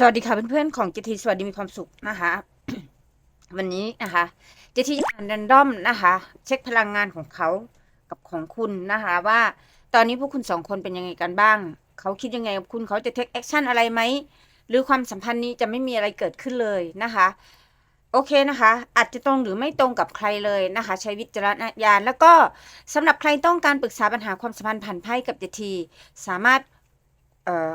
สวัสดีค่ะเพื่อนๆของเจทีสวัสดีมีความสุขนะคะ วันนี้นะคะเจทีจะอ่านแรนดอมนะคะ เช็คพลังงานของเขากับของคุณนะคะ ว่าตอนนี้พวกคุณสองคนเป็นยังไงกันบ้าง เขาคิดยังไงกับคุณเขาจะเทคแอคชั่นอะไรไหม หรือความสัมพันธ์นี้จะไม่มีอะไรเกิดขึ้นเลยนะคะ โอเคนะคะ อาจจะตรงหรือไม่ตรงกับใครเลยนะคะ ใช้วิจารณญาณแล้วก็สำหรับใครต้องการปรึกษาปัญหาความสัมพันธ์ผ่านไพ่กับเจทีสามารถเอ่อ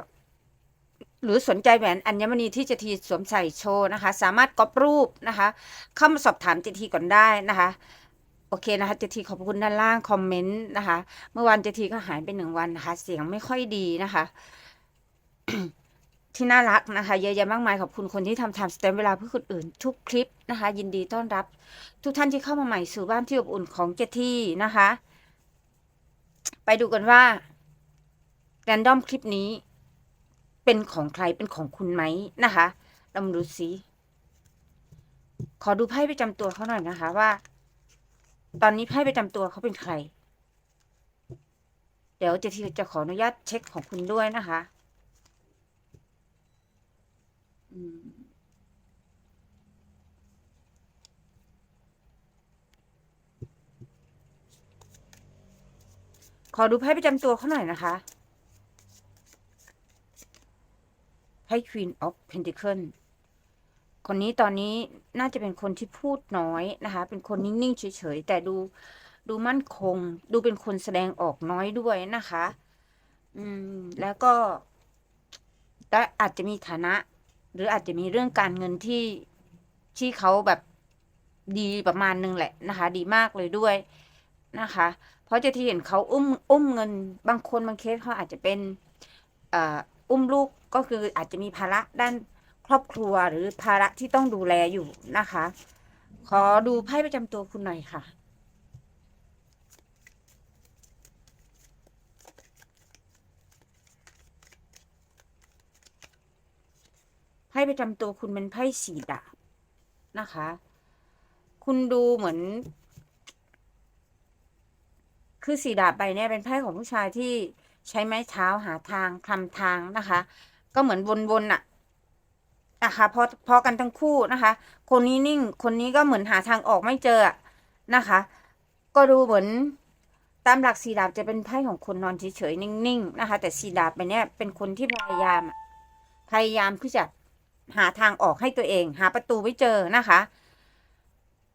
หรือสนใจแหวนอัญมณีที่เจทีสวมใส่โชว์นะคะ สามารถก๊อปรูปนะคะ เข้ามาสอบถามเจทีก่อนได้นะคะโอเคนะคะเจทีขอบคุณด้านล่างคอมเมนต์นะคะ เมื่อวานเจทีก็หายไปหนึ่งวันนะคะ เสียงไม่ค่อยดีนะคะ ที่น่ารักนะคะ เยอะแยะมากมายขอบคุณคนที่ทำทม์สเต็มเวลาเพื่อคนอื่นทุกคลิปนะคะ ยินดีต้อนรับ ทุกท่านที่เข้ามาใหม่สู่บ้านที่อบอุ่นของเจทีนะคะ ไปดูกันว่าแรนดอมคลิปนี้ เป็นของใครเป็นของคุณไหมนะคะเรามาดูสิขอดูไพ่ประจำตัวเขาหน่อยนะคะ ว่า ตอนนี้ไพ่ประจำตัวเขาเป็นใคร เดี๋ยวเจทีจะขออนุญาตเช็คของคุณด้วยนะคะขอดูไพ่ประจำตัวเขาหน่อยนะคะ ไพ่ Queen of Pentacle คนนี้ตอนนี้น่าจะเป็นคนที่พูดน้อยนะคะ เป็นคนนิ่ง ๆ เฉย ๆ แต่ดูดูมั่นคง ดูเป็นคนแสดงออกน้อยด้วยนะคะ อืม แล้วก็และอาจจะมีฐานะ หรืออาจจะมีเรื่องการเงินที่ที่เขาแบบดีประมาณนึงแหละนะคะ ดีมากเลยด้วยนะคะ เพราะจะที่เห็นเขาอุ้มอุ้มเงิน บางคนบางเคสเขาอาจจะเป็นอ่อุ้มลูก ก็คืออาจจะมีภาระด้านครอบครัวหรือภาระที่ต้องดูแลอยู่นะคะ ขอดูไพ่ประจำตัวคุณหน่อยค่ะ ไพ่ประจำตัวคุณเป็นไพ่สีดาบนะคะ คุณดูเหมือน คือสีดาบใบเนี่ยเป็นไพ่ของผู้ชายที่ใช้ไม้เท้าหาทางคลำทางนะคะ ก็เหมือนวนๆน่ะนะคะพอพอกันทั้งคู่นะคะ คนนี้นิ่ง คนนี้ก็เหมือนหาทางออกไม่เจอนะคะ ก็ดูเหมือนตามหลักสีดาบจะเป็นไพ่ของคนนอนเฉยๆนิ่งๆนะคะ แต่สีดาบใบเนี้ยเป็นคนที่พยายามอะพยายามที่จะหาทางออกให้ตัวเอง หาประตูไม่เจอนะคะ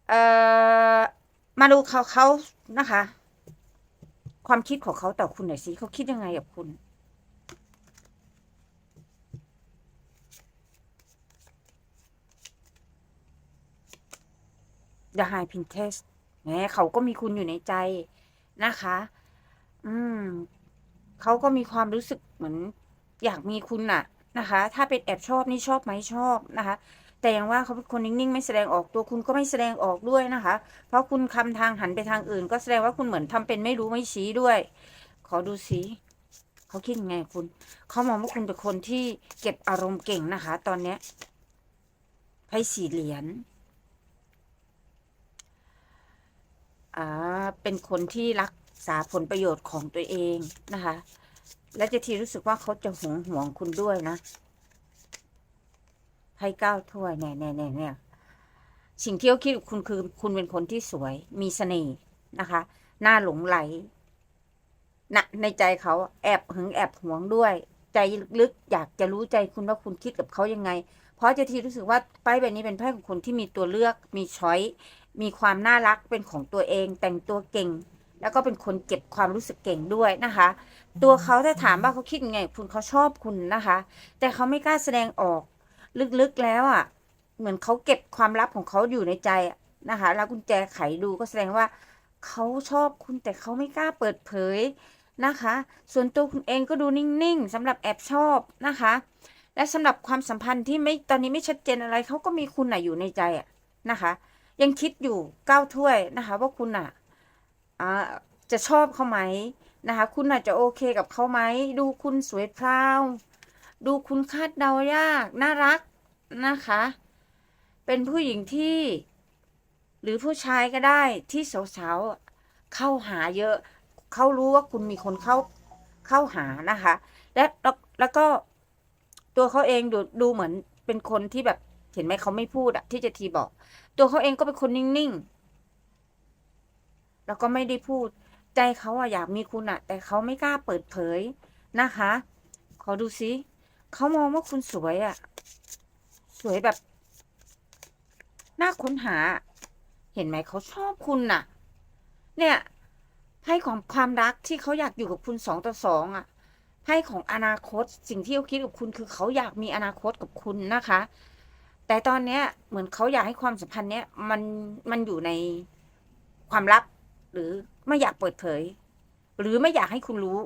เอ่อมาดูเขาเขานะคะ ความคิดของเขาต่อคุณหน่อยสิเขาคิดยังไงกับคุณ The High Princess แหมเขาก็มีคุณอยู่ในใจนะคะ อืม เขาก็มีความรู้สึกเหมือน อยากมีคุณน่ะ นะคะ ถ้าเป็นแอบชอบนี่ชอบไหมชอบนะคะ แต่อย่างว่าเขาเป็นคนนิ่งๆ ไม่แสดงออกตัวคุณก็ไม่แสดงออกด้วยนะคะ เพราะคุณคำทางหันไปทางอื่น ก็แสดงว่าคุณเหมือนทำเป็นไม่รู้ไม่ชี้ด้วย ขอดูสิเขาคิดยังไงคุณ เขามองว่าคุณเป็นคนที่เก็บอารมณ์เก่งนะคะ ตอนเนี้ยไพ่สี่เหรียญ อ่า เป็นคนที่รักษาผลประโยชน์ของตัวเองนะคะ และเจะทีรู้สึกว่าเขาจะหวงห่วงคุณด้วยนะไพ่เก้าถ้วยเนี่ยเนี่ยเนี่ยเนี่ยสิ่งที่เขาคิดกับคุณคือคุณเป็นคนที่สวย มีเสน่ห์นะคะหน่าหลงไหลนะในใจเขาแอบหึงแอบหวงด้วย ใจลึกอยากจะรู้ใจคุณว่าคุณคิดกับเขายังไง เพราะเจะทีรู้สึกว่าไพ่ใบนี้เป็นไพ่ของคนที่มีตัวเลือกมีช้อย มีความน่ารักเป็นของตัวเอง แต่งตัวเก่ง แล้วก็เป็นคนเก็บความรู้สึกเก่งด้วยนะคะ ตัวเขาถ้าถามว่าเขาคิดยังไงคุณเขาชอบคุณนะคะ แต่เขาไม่กล้าแสดงออกลึกๆแล้วอะ เหมือนเขาเก็บความลับของเขาอยู่ในใจนะคะ แล้วกุญแจไขดูก็แสดงว่าเขาชอบคุณแต่เขาไม่กล้าเปิดเผยนะคะ ส่วนตัวคุณเองก็ดูนิ่งๆสำหรับแอบชอบนะคะ และสำหรับความสัมพันธ์ที่ไม่ตอนนี้ไม่ชัดเจนอะไรเขาก็มีคุณน่ะอยู่ในใจอะนะคะ ยังคิดอยู่เก้าถ้วยนะคะ ว่าคุณอะจะชอบเขาไหมนะคะ คุณอาจจะโอเคกับเขาไหมดูคุณสวยพราว ดูคุณคาดเดายากน่ารักนะคะ เป็นผู้หญิงที่ หรือผู้ชายก็ได้ที่สาวๆเข้าหาเยอะ เขารู้ว่าคุณมีคนเข้าเข้าหานะคะ และแล้วแล้วก็ตัวเขาเองดูดูเหมือนเป็นคนที่แบบเห็นไหมเขาไม่พูดอะที่เจะทีบอก ตัวเขาเองก็เป็นคนนิ่งๆ แล้วก็ไม่ได้พูด ใจเขาอะอยากมีคุณอะแต่เขาไม่กล้าเปิดเผยนะคะ ขอดูซิเขามองว่าคุณสวยอะสวยแบบน่าค้นหา เห็นไหมเขาชอบคุณน่ะ เนี่ยไพ่ของความรักที่เขาอยากอยู่กับคุณสองต่อสองอะไพ่ของอนาคตสิ่งที่เขาคิดกับคุณคือเขาอยากมีอนาคตกับคุณนะคะ แต่ตอนเนี้ยเหมือนเขาอยากให้ความสัมพันธ์เนี้ยมันมันอยู่ในความลับ หรือไม่อยากเปิดเผย หรือไม่อยากให้คุณรู้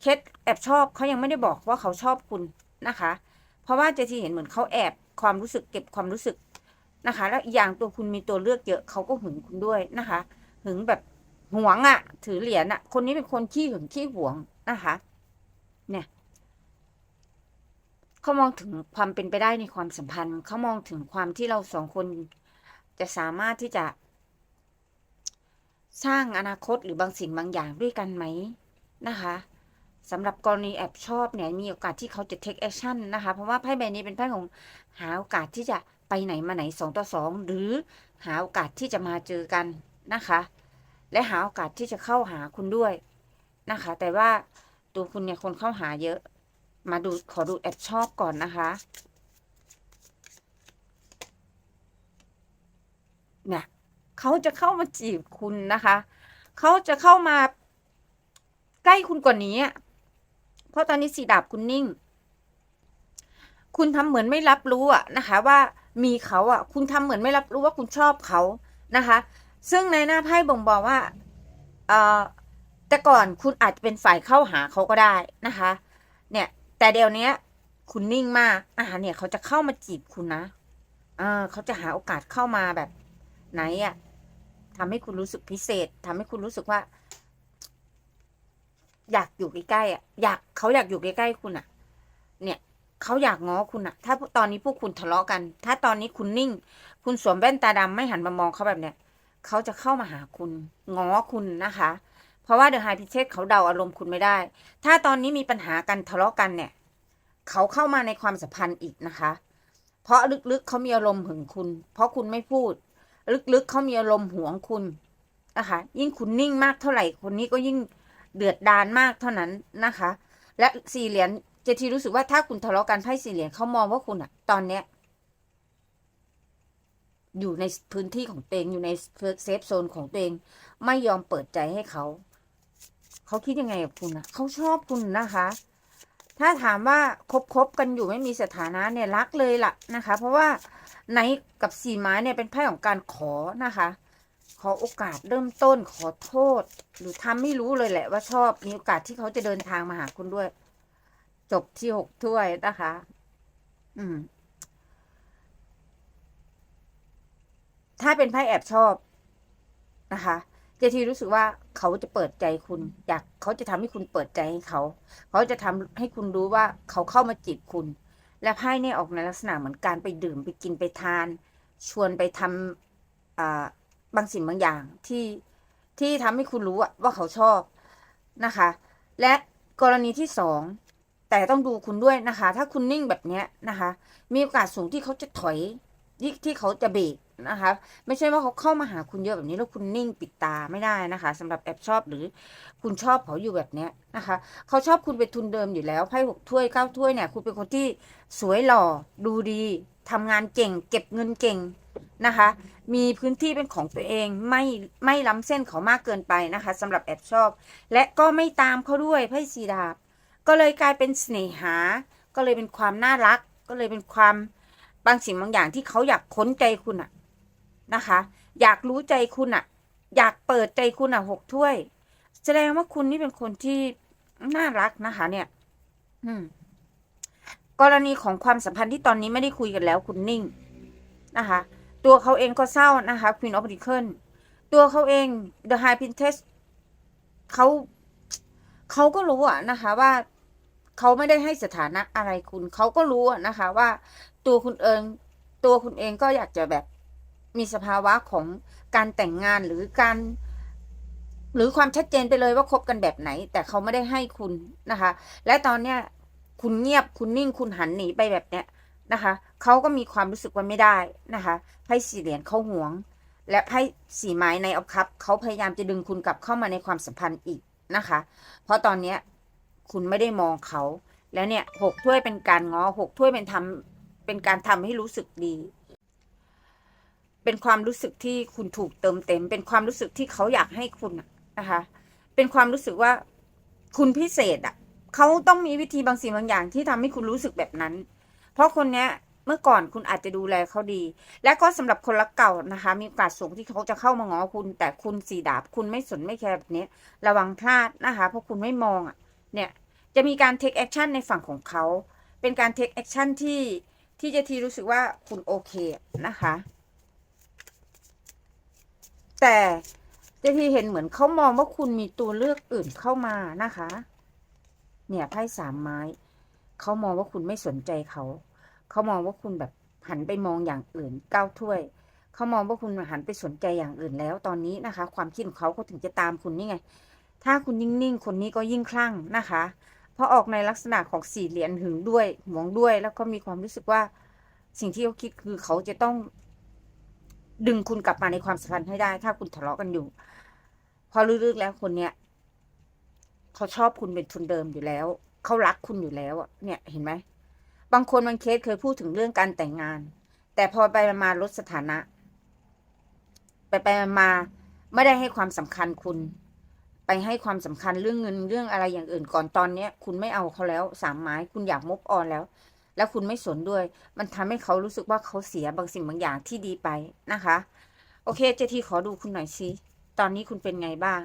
เคสแอบชอบเขายังไม่ได้บอกว่าเขาชอบคุณนะคะ เพราะว่าเจทีเห็นเหมือนเขาแอบความรู้สึกเก็บความรู้สึกนะคะ แล้วอีกอย่างตัวคุณมีตัวเลือกเยอะเขาก็หึงคุณด้วยนะคะหึงแบบหวงอะ่ะ ถือเหรียญอะ่ะ คนนี้เป็นคนขี้หึงขี้หวงนะคะ เนี่ย เขามองถึงความเป็นไปได้ในความสัมพันธ์ เขามองถึงความที่เราสองคนจะสามารถที่จะ สร้างอนาคตหรือบางสิ่งบางอย่างด้วยกันไหมนะคะสำหรับกรณีแอบชอบเนี่ยมีโอกาสที่เขาจะ take action นะคะ เพราะว่าไพ่ใบนี้เป็นไพ่ของหาโอกาสที่จะไปไหนมาไหนสองต่อสองหรือหาโอกาสที่จะมาเจอกันนะคะ และหาโอกาสที่จะเข้าหาคุณด้วยนะคะ แต่ว่าตัวคุณเนี่ยคนเข้าหาเยอะ มาดูขอดูแอบชอบก่อนนะคะเนี่ยเขาจะเข้ามาจีบคุณนะคะ เขาจะเข้ามาใกล้คุณกว่านี้ เพราะตอนนี้สีดาบคุณนิ่ง คุณทำเหมือนไม่รับรู้อะนะคะ ว่ามีเขาอะคุณทำเหมือนไม่รับรู้ว่าคุณชอบเขานะคะ ซึ่งในหน้าไพ่บ่งบอกว่าเอ่อแต่ก่อนคุณอาจจะเป็นฝ่ายเข้าหาเขาก็ได้นะคะ เนี่ย แต่เดี๋ยวนี้คุณนิ่งมาก อ่าเนี่ยเขาจะเข้ามาจีบคุณนะเออเขาจะหาโอกาสเข้ามาแบบ ไหนอะทำให้คุณรู้สึกพิเศษทำให้คุณรู้สึกว่า อยากอยู่ใกล้ๆอะ อยากเขาอยากอยู่ใกล้ๆคุณอะ เนี่ยเขาอยากง้อคุณอะ ถ้าตอนนี้พวกคุณทะเลาะกัน ถ้าตอนนี้คุณนิ่ง คุณสวมแว่นตาดำไม่หันมามองเขาแบบเนี้ยเขาจะเข้ามาหาคุณ ง้อคุณนะคะ เพราะว่าเดอะไฮพิเชษเขาเดาอารมณ์คุณไม่ได้ ถ้าตอนนี้มีปัญหากันทะเลาะกันเนี่ย เขาเข้ามาในความสัมพันธ์อีกนะคะ เพราะลึกๆเขามีอารมณ์หึงคุณ เพราะคุณไม่พูด ลึกๆเขามีอารมณ์หวงคุณนะคะ ยิ่งคุณนิ่งมากเท่าไหร่คนนี้ก็ยิ่งเดือดดานมากเท่านั้นนะคะ และสี่เหรียญเจทีรู้สึกว่าถ้าคุณทะเลาะกันไพ่สี่เหรียญเขามองว่าคุณอะตอนเนี้ยอยู่ในพื้นที่ของตัวเองอยู่ในเซฟโซนของตัวเอง ไม่ยอมเปิดใจให้เขา เขาคิดยังไงกับคุณนะเขาชอบคุณนะคะ ถ้าถามว่าคบคบกันอยู่ไม่มีสถานะเนี่ยรักเลยล่ะนะคะ เพราะว่าในกับสีไม้เนี่ยเป็นไพ่ของการขอนะคะ ขอโอกาสเริ่มต้นขอโทษ หรือทำไม่รู้เลยแหละว่าชอบมีโอกาสที่เขาจะเดินทางมาหาคุณด้วย จบที่หกถ้วยนะคะ อืม ถ้าเป็นไพ่แอบชอบนะคะ เจทีรู้สึกว่า เขาจะเปิดใจคุณ อยากเขาจะทำให้คุณเปิดใจให้เขา เขาจะทำให้คุณรู้ว่าเขาเข้ามาจีบคุณ และไพ่เนี่ยออกในลักษณะเหมือนการไปดื่มไปกินไปทาน ชวนไปทำอ่าบางสิ่งบางอย่างที่ที่ทำให้คุณรู้ว่าเขาชอบนะคะ และกรณีที่สองแต่ต้องดูคุณด้วยนะคะ ถ้าคุณนิ่งแบบเนี้ยนะคะ มีโอกาสสูงที่เขาจะถอย ที่ที่เขาจะเบรกนะคะไม่ใช่ว่าเขาเข้ามาหาคุณเยอะแบบนี้แล้วคุณนิ่งปิดตาไม่ได้นะคะสำหรับแอบชอบหรือคุณชอบเขาอยู่แบบเนี้ยนะคะเขาชอบคุณเป็นทุนเดิมอยู่แล้วไพ่หกถ้วยเก้าถ้วยเนี่ยคุณเป็นคนที่สวยหล่อดูดีทำงานเก่ง เก็บเงินเก่งนะคะ มีพื้นที่เป็นของตัวเองไม่ไม่ล้ำเส้นเขามากเกินไปนะคะสำหรับแอบชอบ และก็ไม่ตามเขาด้วยไพ่สีดาบก็เลยกลายเป็นเสน่หา ก็เลยเป็นความน่ารัก ก็เลยเป็นความ บางสิ่งบางอย่างที่เขาอยากค้นใจคุณอะนะคะ อยากรู้ใจคุณอะอยากเปิดใจคุณอะหกถ้วย แสดงว่าคุณนี่เป็นคนที่น่ารักนะคะ เนี่ย อืม กรณีของความสัมพันธ์ที่ตอนนี้ไม่ได้คุยกันแล้ว คุณนิ่งนะคะ ตัวเขาเองก็เศร้านะคะ Queen of Pentacles ตัวเขาเอง The High Princess เขาเขาก็รู้อะนะคะ ว่าเขาไม่ได้ให้สถานะอะไรคุณ เขาก็รู้อะนะคะ ว่า ตัวคุณเองตัวคุณเองก็อยากจะแบบมีสภาวะของการแต่งงานหรือการ หรือความชัดเจนไปเลยว่าคบกันแบบไหน แต่เขาไม่ได้ให้คุณนะคะ และตอนเนี้ยคุณเงียบคุณนิ่งคุณหันหนีไปแบบเนี้ยนะคะเขาก็มีความรู้สึกว่าไม่ได้นะคะไพ่สี่เหรียญเขาหวง และไพ่สี่ไม้ในออฟคัพเขาพยายามจะดึงคุณกลับเข้ามาในความสัมพันธ์อีกนะคะ เพราะตอนเนี้ยคุณไม่ได้มองเขาแล้วเนี่ยหกถ้วยเป็นการง้อหกถ้วยเป็นทำ เป็นการทำให้รู้สึกดี เป็นความรู้สึกที่คุณถูกเติมเต็ม เป็นความรู้สึกที่เขาอยากให้คุณนะคะ เป็นความรู้สึกว่าคุณพิเศษอะเขาต้องมีวิธีบางสิ่งบางอย่างที่ทำให้คุณรู้สึกแบบนั้น เพราะคนเนี้ยเมื่อก่อนคุณอาจจะดูแลเขาดี และก็สำหรับคนรักเก่านะคะ มีโอกาสสูงที่เขาจะเข้ามาง้อคุณ แต่คุณสีดาบ คุณไม่สนไม่แคร์แบบนี้ ระวังพลาดนะคะ เพราะคุณไม่มองอะ เนี่ย จะมีการ take action ในฝั่งของเขา เป็นการ take action ที่ ที่เจทีรู้สึกว่าคุณโอเคนะคะ แต่เจทีเห็นเหมือนเขามองว่าคุณมีตัวเลือกอื่นเข้ามานะคะ เนี่ยไพ่สามไม้เขามองว่าคุณไม่สนใจเขาเขามองว่าคุณแบบหันไปมองอย่างอื่นก้าวถ้วยเขามองว่าคุณหันไปสนใจอย่างอื่นแล้วตอนนี้นะคะ ความคิดของเขาเขาถึงจะตามคุณนี่ไง ถ้าคุณยิ่งนิ่งคนนี้ก็ยิ่งคลั่งนะคะ เพราะออกในลักษณะของสี่เหรียญหึงด้วยหวงด้วย แล้วก็มีความรู้สึกว่า สิ่งที่เขาคิดคือเขาจะต้อง ดึงคุณกลับมาในความสัมพันธ์ให้ได้ ถ้าคุณทะเลาะกันอยู่ พอลึกๆแล้วคนเนี้ยเขาชอบคุณเป็นทุนเดิมอยู่แล้ว เขารักคุณอยู่แล้วอะเนี่ยเห็นไหมบางคนบางเคสเคยพูดถึงเรื่องการแต่งงาน แต่พอไปมาลดสถานะ ไปไปมาไม่ได้ให้ความสำคัญคุณ ไปให้ความสำคัญเรื่องเงินเรื่องอะไรอย่างอื่นก่อนตอนเนี้ย คุณไม่เอาเขาแล้วสามไม้คุณอยากมบออนแล้ว แล้วคุณไม่สนด้วย มันทำให้เขารู้สึกว่าเขาเสียบางสิ่งบางอย่างที่ดีไปนะคะ โอเค เจทีขอดูคุณหน่อยสิตอนนี้คุณเป็นไงบ้าง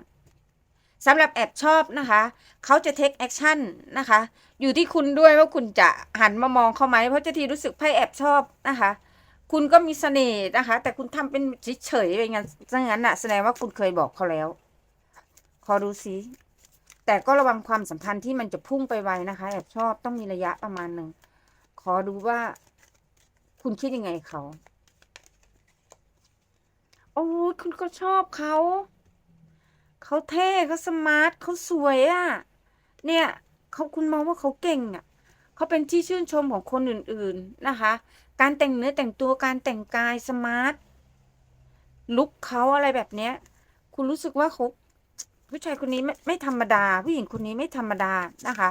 สำหรับแอบชอบนะคะ เขาจะ take action นะคะ อยู่ที่คุณด้วยว่าคุณจะหันมามองเขาไหมเพราะเจทีรู้สึกไพ่แอบชอบนะคะคุณก็มีเสน่ห์นะคะ แต่คุณทำเป็นเฉยๆไปงั้นซะงั้นน่ะแสดงว่าคุณเคยบอกเขาแล้ว ขอดูซิแต่ก็ระวังความสัมพันธ์ที่มันจะพุ่งไปไวนะคะแอบชอบต้องมีระยะประมาณหนึ่ง ขอดูว่า คุณคิดยังไงเขา โอ้คุณก็ชอบเขา เขาเท่เขาสมาร์ทเขาสวยอะ่ะ เนี่ยเขาคุณมองว่าเขาเก่งอะ่ะเขาเป็นที่ชื่นชมของคนอื่น ๆนะคะ การแต่งเนื้อแต่งตัวการแต่งกายสมาร์ทลุคเขาอะไรแบบเนี้ย คุณรู้สึกว่าเขา ผู้ชายคนนี้ไม่ไม่ธรรมดา ผู้หญิงคนนี้ไม่ธรรมดานะคะ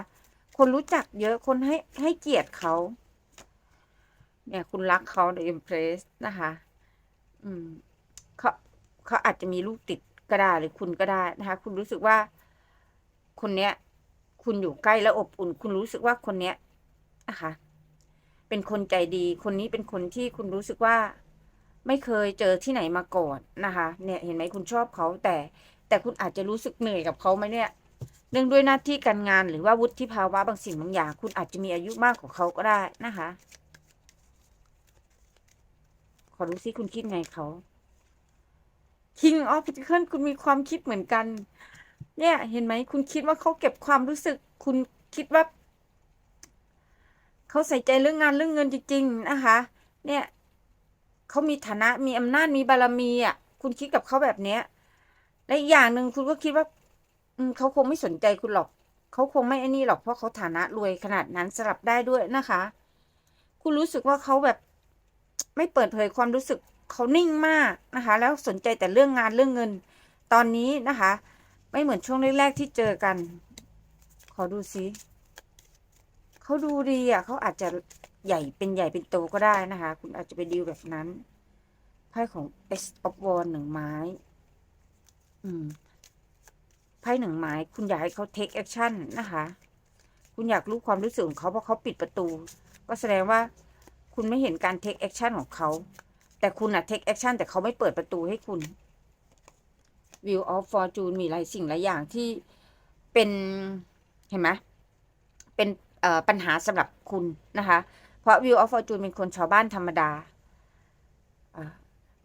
คนรู้จักเยอะคนให้ให้เกียรติเขา เนี่ยคุณรักเขาในอิมเพรสนะคะ อืมเขาเขาอาจจะมีลูกติดก็ได้หรือคุณก็ได้นะคะ คุณรู้สึกว่า คนเนี้ย คุณอยู่ใกล้และอบอุ่น คุณรู้สึกว่าคนเนี้ยนะคะเป็นคนใจดี คนนี้เป็นคนที่คุณรู้สึกว่า ไม่เคยเจอที่ไหนมาก่อนนะคะ เนี่ยเห็นไหมคุณชอบเขาแต่ แต่คุณอาจจะรู้สึกเหนื่อยกับเขาไหมเนี่ย เนื่องด้วยหน้าที่การงานหรือว่าวุฒิภาวะบางสิ่งบางอย่าง คุณอาจจะมีอายุมากกว่าเขาก็ได้นะคะ ขอรู้สิคุณคิดไงเขา King of Pentacles คุณมีความคิดเหมือนกัน เนี่ย เห็นไหม คุณคิดว่าเขาเก็บความรู้สึก คุณคิดว่าเขาใส่ใจเรื่องงานเรื่องเงินจริง ๆ นะคะ เนี่ยเขามีฐานะมีอำนาจมีบารมีอะ คุณคิดกับเขาแบบเนี้ย และอีกอย่างหนึ่งคุณก็คิดว่า อืมเขาคงไม่สนใจคุณหรอก เขาคงไม่ไอ้นี่หรอกเพราะเขาฐานะรวยขนาดนั้นสลับได้ด้วยนะคะ คุณรู้สึกว่าเขาแบบ ไม่เปิดเผยความรู้สึกเขานิ่งมากนะคะ แล้วสนใจแต่เรื่องงานเรื่องเงิน ตอนนี้นะคะ ไม่เหมือนช่วงแรกๆที่เจอกัน ขอดูซิเขาดูดีอะเขาอาจจะใหญ่เป็นใหญ่เป็นโตก็ได้นะคะ คุณอาจจะไปดีลแบบนั้นไพ่ของ S of w a n d หนึ่งไม้ ไพ่หนึ่งไม้คุณอยากให้เขา take action นะคะ คุณอยากรู้ความรู้สึกของเขาเพราะเขาปิดประตู ก็แสดงว่าคุณไม่เห็นการ take action ของเขา แต่คุณอะ take action แต่เขาไม่เปิดประตูให้คุณ View of Fortune มีหลายสิ่งหลายอย่างที่เป็นเห็นไหมเป็นปัญหาสำหรับคุณนะคะ เพราะ View of Fortune เป็นคนชาวบ้านธรรมดา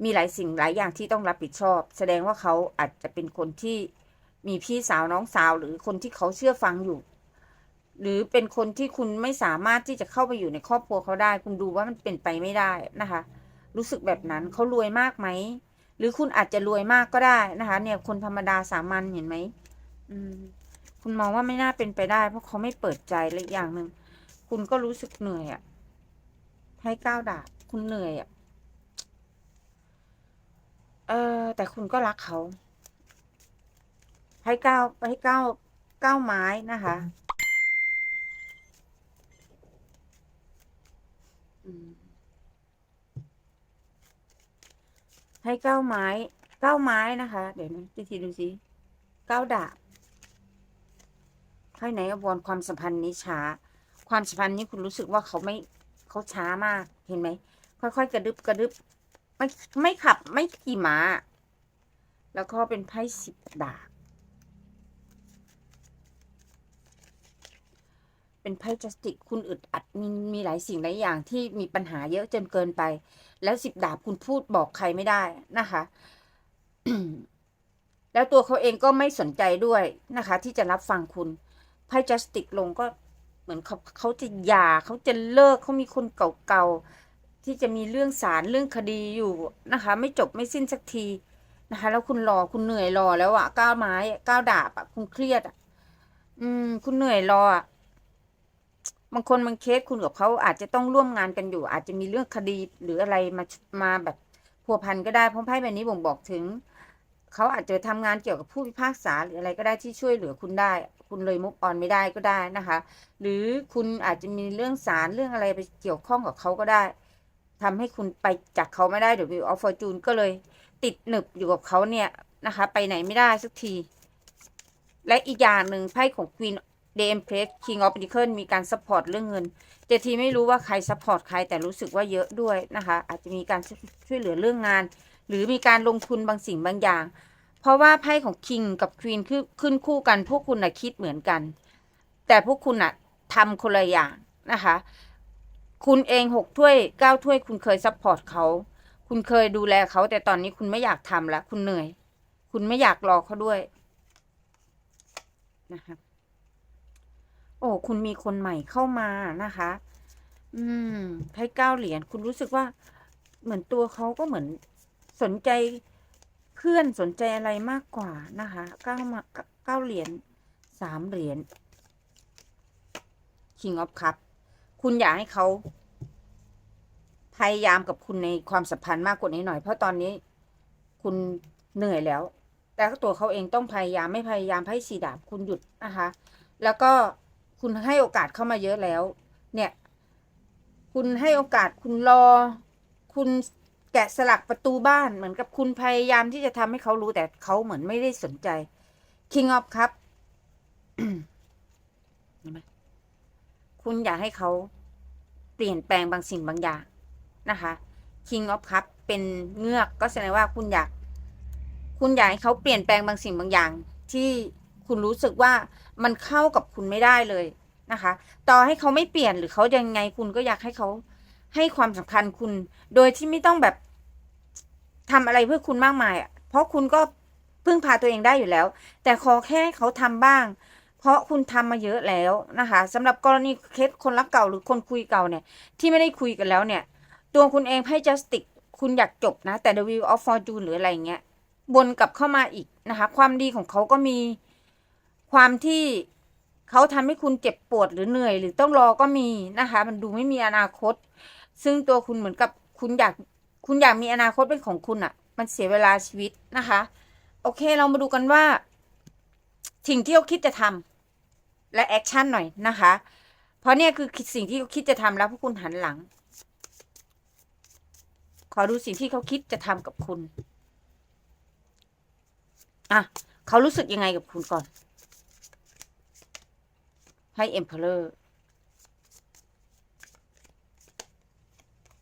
มีหลายสิ่งหลายอย่างที่ต้องรับผิดชอบ แสดงว่าเขาอาจจะเป็นคนที่มีพี่สาวน้องสาวหรือคนที่เขาเชื่อฟังอยู่ หรือเป็นคนที่คุณไม่สามารถที่จะเข้าไปอยู่ในครอบครัวเขาได้ คุณดูว่ามันเป็นไปไม่ได้นะคะ รู้สึกแบบนั้นเขารวยมากไหมหรือคุณอาจจะรวยมากก็ได้นะคะ เนี่ยคนธรรมดาสามัญเห็นไหมอืม คุณมองว่าไม่น่าเป็นไปได้ เพราะเขาไม่เปิดใจและอีกอย่างหนึ่งคุณก็รู้สึกเหนื่อยอะ่ะให้ก้าวดาบคุณเหนื่อยอะ่ะ เออ แต่คุณก็รักเขาให้ก้าวให้ก้าวก้าวไม้นะคะให้ก้าวไม้ก้าวไม้นะคะ เดี๋ยวนะทีทีดูสิก้าวดาบให้ไหนอวรความสัมพันธ์นี้ช้า ความสัมพันธ์นี้คุณรู้สึกว่าเขาไม่เขาช้ามากเห็นไหมค่อยๆกระดึบกระดึบ ไม่ไม่ขับไม่ขี่ม้า แล้วก็เป็นไพ่สิบดาบเป็นไพ่จัสติกคุณอึดอัดมีมีหลายสิ่งหลายอย่างที่มีปัญหาเยอะจนเกินไป แล้วสิบดาบคุณพูดบอกใครไม่ได้นะคะแล้วตัวเขาเองก็ไม่สนใจด้วยนะคะ ที่จะรับฟังคุณไพ่จัสติกลงก็เหมือนเขาเขาจะหย่าเขาจะเลิกเขามีคนเก่าๆ ที่จะมีเรื่องศาลเรื่องคดีอยู่นะคะ ไม่จบไม่สิ้นสักทีนะคะ แล้วคุณรอคุณเหนื่อยรอแล้วอะก้าวไม้ก้าวดาบอะคุณเครียดอะอืม คุณเหนื่อยรออะบางคนบางเคสคุณกับเขาอาจจะต้องร่วมงานกันอยู่ อาจจะมีเรื่องคดีหรืออะไรมามาแบบพัวพันก็ได้เพราะไพ่ใบนี้บ่งบอกถึงเขาอาจจะทำงานเกี่ยวกับผู้พิพากษาหรืออะไรก็ได้ที่ช่วยเหลือคุณได้ คุณเลยมุกออนไม่ได้ก็ได้นะคะ หรือคุณอาจจะมีเรื่องศาลเรื่องอะไรไปเกี่ยวข้องกับเขาก็ได้ ทำให้คุณไปจากเขาไม่ได้เดี๋ยววิวออฟฟอร์จูนก็เลยติดหนึบอยู่กับเขาเนี่ยนะคะ ไปไหนไม่ได้สักที และอีกอย่างหนึ่งไพ่ของ Queen d m p r e s King of p e n t a c l e มีการซัพพอร์ตเรื่องเงินแต่ทีไม่รู้ว่าใครซัพพอร์ตใครแต่รู้สึกว่าเยอะด้วยนะคะ อาจจะมีการช่วยเหลือเรื่องงาน หรือมีการลงทุนบางสิ่งบางอย่าง เพราะว่าไพ่ของคิงกับควีนคือขึ้นคู่กัน พวกคุณนะคิดเหมือนกัน แต่พวกคุณอะทำคนละอย่างนะคะ คุณเองหกถ้วยเก้าถ้วย คุณเคยซัพพอร์ตเขาคุณเคยดูแลเขาแต่ตอนนี้คุณไม่อยากทำแล้วคุณเหนื่อย คุณไม่อยากรอเขาด้วยนะคะโอ้คุณมีคนใหม่เข้ามานะคะ อืมไพ่เก้าเหรียญคุณรู้สึกว่า เหมือนตัวเขาก็เหมือนสนใจเพื่อนสนใจอะไรมากกว่านะคะเก้ามาเก้าเหรียญสามเหรียญ King of Cup คุณอยากให้เขาพยายามกับคุณในความสัมพันธ์มากกว่านี้หน่อย เพราะตอนนี้คุณเหนื่อยแล้ว แต่ตัวเขาเองต้องพยายามไม่พยายามให้สีดาบคุณหยุดนะคะ แล้วก็คุณให้โอกาสเข้ามาเยอะแล้ว เนี่ย คุณให้โอกาสคุณรอ คุณแกะสลักประตูบ้านเหมือนกับคุณพยายามที่จะทำให้เขารู้แต่เขาเหมือนไม่ได้สนใจ King of ครับ คุณอยากให้เขาเปลี่ยนแปลงบางสิ่งบางอย่างนะคะ King of ครับเป็นเงือกก็แสดงว่าคุณอยาก คุณอยากให้เขาเปลี่ยนแปลงบางสิ่งบางอย่าง ที่คุณรู้สึกว่ามันเข้ากับคุณไม่ได้เลยนะคะ ต่อให้เขาไม่เปลี่ยนหรือเขายังไงคุณก็อยากให้เขาให้ความสำคัญคุณ โดยที่ไม่ต้องแบบทำอะไรเพื่อคุณมากมายอะเพราะคุณก็พึ่งพาตัวเองได้อยู่แล้ว แต่ขอแค่เขาทำบ้าง เพราะคุณทำมาเยอะแล้วนะคะสำหรับกรณีเคสคนรักเก่าหรือคนคุยเก่าเนี่ย ที่ไม่ได้คุยกันแล้วเนี่ย ตัวคุณเองไพ่จัสติกคุณอยากจบนะ แต่ The Wheel of Fortune หรืออะไรเงี้ยวนกลับเข้ามาอีกนะคะ ความดีของเขาก็มีความที่เขาทำให้คุณเจ็บปวดหรือเหนื่อย หรือต้องรอก็มีนะคะ มันดูไม่มีอนาคต ซึ่งตัวคุณเหมือนกับคุณอยากคุณอยากมีอนาคตเป็นของคุณอะ่ะ มันเสียเวลาชีวิตนะคะ โอเคเรามาดูกันว่าสิ่งที่เขาคิดจะทำ และแอคชั่นหน่อยนะคะ เพราะเนี่ยคือสิ่งที่เขาคิดจะทำแล้วพวกคุณหันหลัง ขอดูสิ่งที่เขาคิดจะทำกับคุณ อะเขารู้สึกยังไงกับคุณก่อน ให้ Emperor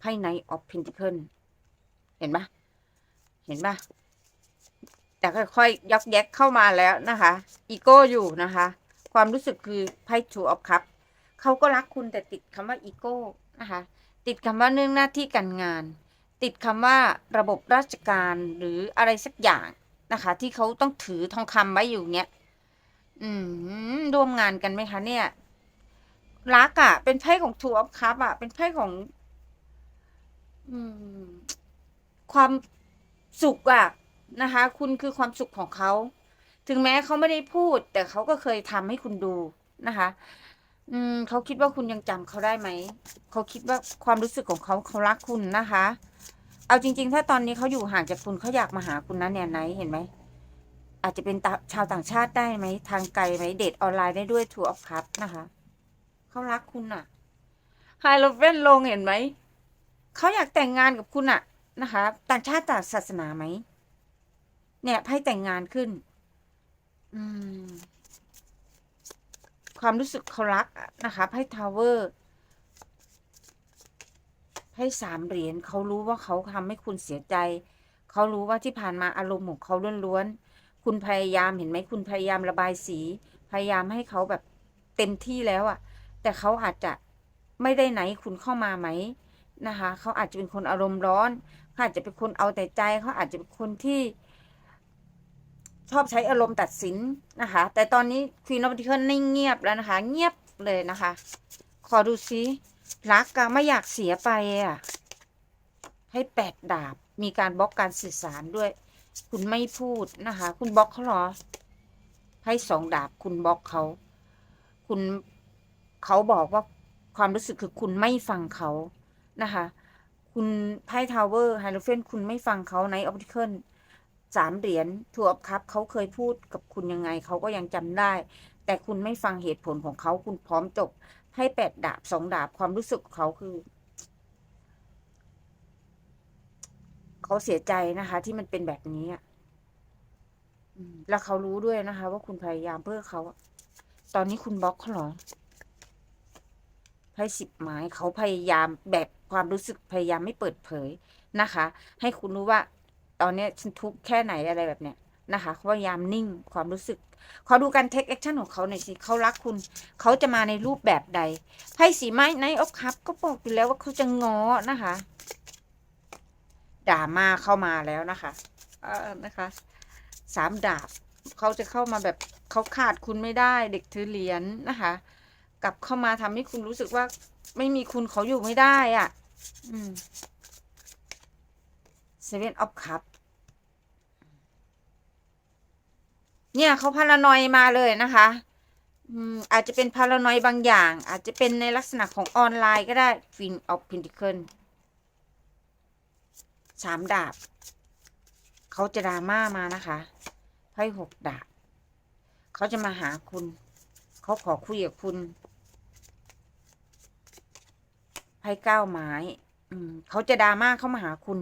ให้ Knight of Pentacles เห็นปะเห็นปะแต่ค่อยๆยกแยกเข้ามาแล้วนะคะ อีโก้อยู่นะคะ ความรู้สึกคือไพ่ Two of Cups เขาก็รักคุณแต่ติดคำว่าอีโก้นะคะติดคำว่าเนื่องหน้าที่การงาน ติดคำว่าระบบราชการหรืออะไรสักอย่างนะคะ ที่เขาต้องถือทองคำไว้อยู่เนี้ยอืมร่วมงานกันไหมคะเนี่ย รักอะ่ะ เป็นไพ่ของทูออฟคัพอะ เป็นไพ่ของ อืม ความสุขอะ่ะนะคะ คุณคือความสุขของเขา ถึงแม้เขาไม่ได้พูด แต่เขาก็เคยทำให้คุณดูนะคะ อืมเขาคิดว่าคุณยังจำเขาได้ไหม เขาคิดว่าความรู้สึกของเขาเขารักคุณนะคะ เอาจริง ๆ ถ้าตอนนี้เขาอยู่ห่างจากคุณเขาอยากมาหาคุณนะเนี่ยไหนเห็นไหม อาจจะเป็นตาชาวต่างชาติได้ไหม ทางไกลไหมเดทออนไลน์ได้ด้วยทัวร์ออฟคัพนะคะ เขารักคุณอะไฮโลเวนลงเห็นไหม เขาอยากแต่งงานกับคุณอะนะคะ ต่างชาติต่างศาสนาไหม เนี่ยไพ่แต่งงานขึ้น อืม ความรู้สึกเขารักนะคะไพ่ทาวเวอร์ไพ่สามเหรียญเขารู้ว่าเขาทำให้คุณเสียใจ เขารู้ว่าที่ผ่านมาอารมณ์ของเขาล้วนๆคุณพยายามเห็นไหมคุณพยายามระบายสี พยายามให้เขาแบบเต็มที่แล้วอะแต่เขาอาจจะไม่ได้ไหนคุณเข้ามาไหมนะคะ เขาอาจจะเป็นคนอารมณ์ร้อนเขาอาจจะเป็นคนเอาแต่ใจ เขาอาจจะเป็นคนที่ ชอบใช้อารมณ์ตัดสินนะคะ แต่ตอนนี้ควีนอ f ดิเคิลนิ่งเงียบแล้วนะคะ เงียบเลยนะคะ ขอดูซิรักอะไม่อยากเสียไปอะ ให้แปดดาบ มีการบล็อกการสื่อสารด้วย คุณไม่พูดนะคะ คุณบล็อกเขาเหรอ ให้สองดาบ คุณบล็อกเขา คุณเขาบอกว่าความรู้สึกคือคุณไม่ฟังเขานะคะ คุณไพ่ทาวเวอร์ไฮโลเฟนคุณไม่ฟังเขาในออปติเคิล สามเหรียญทัวร์ครับเขาเคยพูดกับคุณยังไงเขาก็ยังจำได้ แต่คุณไม่ฟังเหตุผลของเขาคุณพร้อมจบ ให้แปดดาบสองดาบความรู้สึกของเขาคือเขาเสียใจนะคะ ที่มันเป็นแบบนี้อะแล้วเขารู้ด้วยนะคะ ว่าคุณพยายามเพื่อเขา ตอนนี้คุณบล็อกเขาหรอไพ่สิบไม้เขาพยายามแบบความรู้สึกพยายามไม่เปิดเผยนะคะ ให้คุณรู้ว่า ตอนนี้ฉันทุกข์แค่ไหนอะไรแบบเนี้ยนะคะเขาพยายามนิ่งความรู้สึกขอดูการเทคแอคชั่นของเขาหน่อยสิเขารักคุณเขาจะมาในรูปแบบใดไพ่สีไม้ในออฟคัพก็บอกอยู่แล้วว่าเขาจะง้อนะคะดราม่าเข้ามาแล้วนะคะเออนะคะสามดาบเขาจะเข้ามาแบบเขาขาดคุณไม่ได้เด็กถือเหรียญนะคะ กลับเข้ามาทำให้คุณรู้สึกว่าไม่มีคุณเขาอยู่ไม่ได้อะ อืมเซเว่นออฟคัพ เนี่ยเขาพารานอยมาเลยนะคะอืมอาจจะเป็นพารานอยบางอย่าง อาจจะเป็นในลักษณะของออนไลน์ก็ได้ฟินออฟพินติเคิลสามดาบ เขาจะดราม่ามานะคะไพ่หกดาบ เขาจะมาหาคุณ เขาขอคุยกับคุณไพ่เก้าไม้อืมเขาจะดราม่าเข้ามาหาคุณ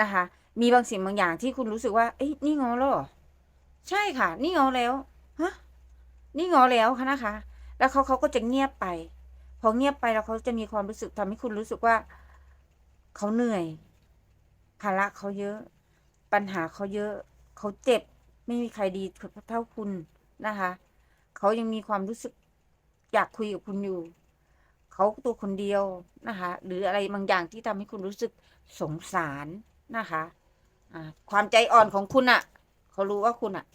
นะคะ มีบางสิ่งบางอย่างที่คุณรู้สึกว่า เอ้ยนี่งอแล้วหรอ ใช่ค่ะ นี่งอแล้วฮะนี่งอแล้วค่ะนะคะ แล้วเขาเขาก็จะเงียบไป พอเงียบไปแล้วเขาจะมีความรู้สึกทำให้คุณรู้สึกว่าเขาเหนื่อยภาระเขาเยอะ ปัญหาเขาเยอะ เขาเจ็บ ไม่มีใครดีเท่าคุณนะคะ เขายังมีความรู้สึกอยากคุยกับคุณอยู่ เขาตัวคนเดียวนะคะ หรืออะไรบางอย่างที่ทำให้คุณรู้สึกสงสารนะคะอ่าความใจอ่อนของคุณอะ เขารู้ว่าคุณอะ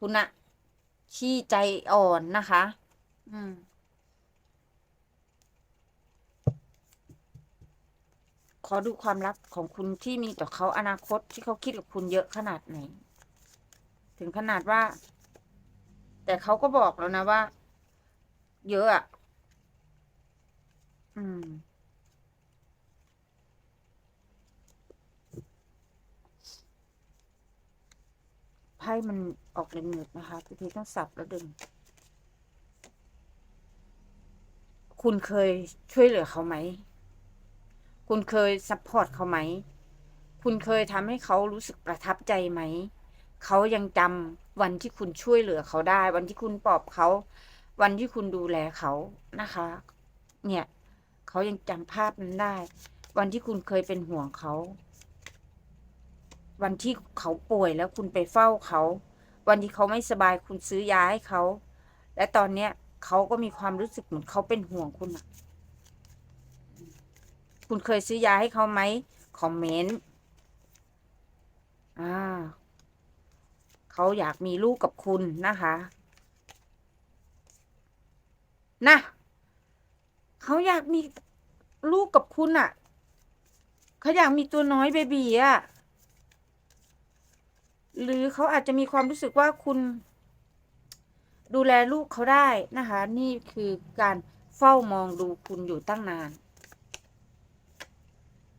คุณอะขี้ใจอ่อนนะคะ อืม ขอดูความรักของคุณที่มีต่อเขาอนาคตที่เขาคิดกับคุณเยอะขนาดไหน ถึงขนาดว่า แต่เขาก็บอกแล้วนะว่า เยอะอะอืม ไพ่มันออกเหนืดๆนะคะทีนี้ต้องสับแล้วดึง คุณเคยช่วยเหลือเขาไหม คุณเคยซัพพอร์ตเขาไหม คุณเคยทำให้เขารู้สึกประทับใจไหม เขายังจำวันที่คุณช่วยเหลือเขาได้ วันที่คุณปลอบเขา วันที่คุณดูแลเขานะคะ เนี่ย เขายังจำภาพนั้นได้ วันที่คุณเคยเป็นห่วงเขา วันที่เขาป่วยแล้วคุณไปเฝ้าเขา วันที่เขาไม่สบายคุณซื้อยาให้เขา และตอนเนี้ยเขาก็มีความรู้สึกเหมือนเขาเป็นห่วงคุณอะคุณเคยซื้อยาให้เขาไหมคอมเมนต์อ่าเขาอยากมีลูกกับคุณนะคะนะเขาอยากมีลูกกับคุณอะเขาอยากมีตัวน้อยเบบีอะ หรือเขาอาจจะมีความรู้สึกว่าคุณ ดูแลลูกเขาได้นะคะ นี่คือการเฝ้ามองดูคุณอยู่ตั้งนาน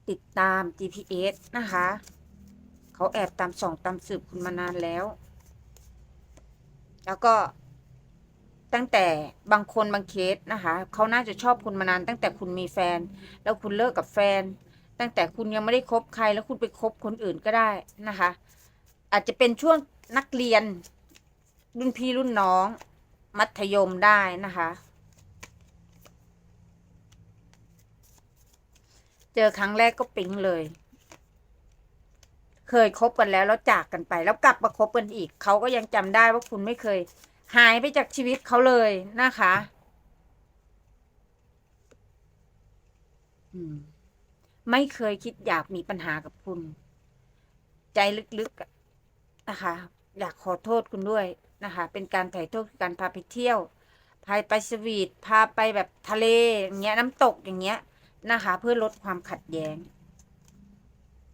ติดตาม GPS นะคะ เขาแอบตามส่องตามสืบคุณมานานแล้ว แล้วก็ตั้งแต่บางคนบางเคสนะคะเขาน่าจะชอบคุณมานาน ตั้งแต่คุณมีแฟน แล้วคุณเลิกกับแฟน ตั้งแต่คุณยังไม่ได้คบใครแล้วคุณไปคบคนอื่นก็ได้นะคะ อาจจะเป็นช่วงนักเรียน รุ่นพี่รุ่นน้อง มัธยมได้นะคะ เจอครั้งแรกก็ปิ๊งเลย เคยคบกันแล้วแล้วจากกันไป แล้วกลับมาคบกันอีก เขาก็ยังจำได้ว่าคุณไม่เคย หายไปจากชีวิตเขาเลยนะคะอืมไม่เคยคิดอยากมีปัญหากับคุณ ใจลึกๆ นะคะ อยากขอโทษคุณด้วยนะคะ เป็นการไถ่โทษการพาไปเที่ยวพาไปสวีทพาไปแบบทะเลอย่างเงี้ยน้ำตกอย่างเงี้ยนะคะ เพื่อลดความขัดแย้ง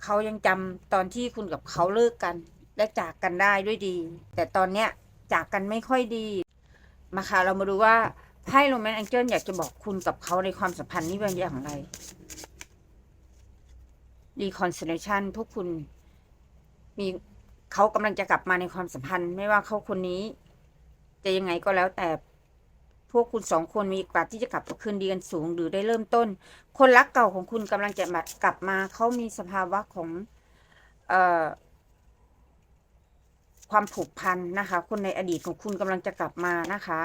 เขายังจำตอนที่คุณกับเขาเลิกกัน และจากกันได้ด้วยดี แต่ตอนเนี้ยจากกันไม่ค่อยดีมาค่ะเรามาดูว่าไพ่โรแมนต์แองเจิลอยากจะบอกคุณกับเขาในความสัมพันธ์นี้เป็นอย่างไร reconciliation พวกคุณมี เขากำลังจะกลับมาในความสัมพันธ์ ไม่ว่าเขาคนนี้ จะยังไงก็แล้วแต่พวกคุณสองคนมีโอกาสที่จะกลับมาคืนดีกันสูงหรือได้เริ่มต้น คนรักเก่าของคุณกำลังจะมากลับมาเขามีสภาวะของเอ่อความผูกพันนะคะ คนในอดีตของคุณกำลังจะกลับมานะคะ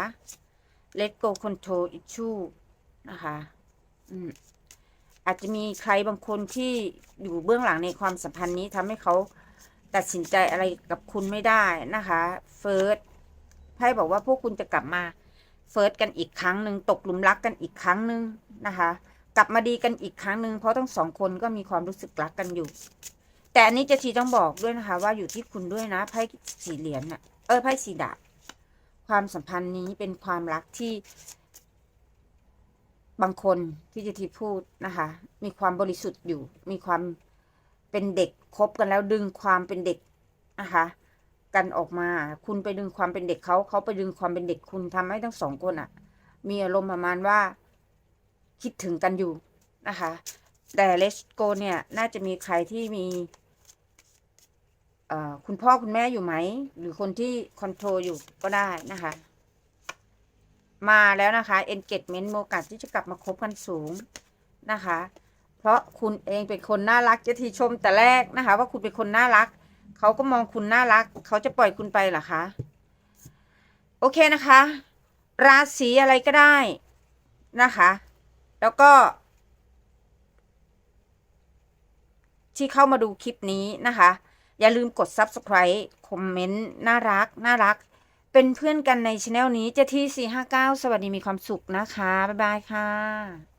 let go control issue นะคะอืมอาจจะมีใครบางคนที่อยู่เบื้องหลังในความสัมพันธ์นี้ทำให้เขา ตัดสินใจอะไรกับคุณไม่ได้นะคะเฟิร์สไพ่บอกว่าพวกคุณจะกลับมาเฟิร์สกันอีกครั้งหนึ่งตกหลุมรักกันอีกครั้งหนึ่งนะคะ กลับมาดีกันอีกครั้งหนึ่งเพราะทั้งสองคนก็มีความรู้สึกรักกันอยู่ แต่อันนี้จะทีต้องบอกด้วยนะคะ ว่าอยู่ที่คุณด้วยนะไพ่สีเหรียญน่ะเออไพ่สีดาบความสัมพันธ์นี้เป็นความรักที่บางคนที่จะทีพูดนะคะ มีความบริสุทธิ์อยู่ มีความเป็นเด็ก คบกันแล้วดึงความเป็นเด็กนะคะกันออกมา คุณไปดึงความเป็นเด็กเขาเขาไปดึงความเป็นเด็กคุณทำให้ทั้งสองคนอะ่ะ มีอารมณ์ประมาณว่า คิดถึงกันอยู่นะคะ แต่เลสโกเนี่ย น่าจะมีใครที่มีคุณพ่อคุณแม่อยู่ไหม หรือคนที่คอนโทรลอยู่ก็ได้นะคะ มาแล้วนะคะ engagement โอกาสที่จะกลับมาคบกันสูงนะคะ เพราะคุณเองเป็นคนน่ารักเจะทีชมแต่แรกนะคะ ว่าคุณเป็นคนน่ารัก เขาก็มองคุณน่ารัก เขาจะปล่อยคุณไปเหรอคะ โอเคนะคะ ราศีอะไรก็ได้นะคะ แล้วก็ ที่เข้ามาดูคลิปนี้นะคะ อย่าลืมกด subscribe คอมเมนต์น่ารักน่ารัก เป็นเพื่อนกันในช anel นี้เจที่459 สวัสดีมีความสุขนะคะ บ๊ายบายค่ะ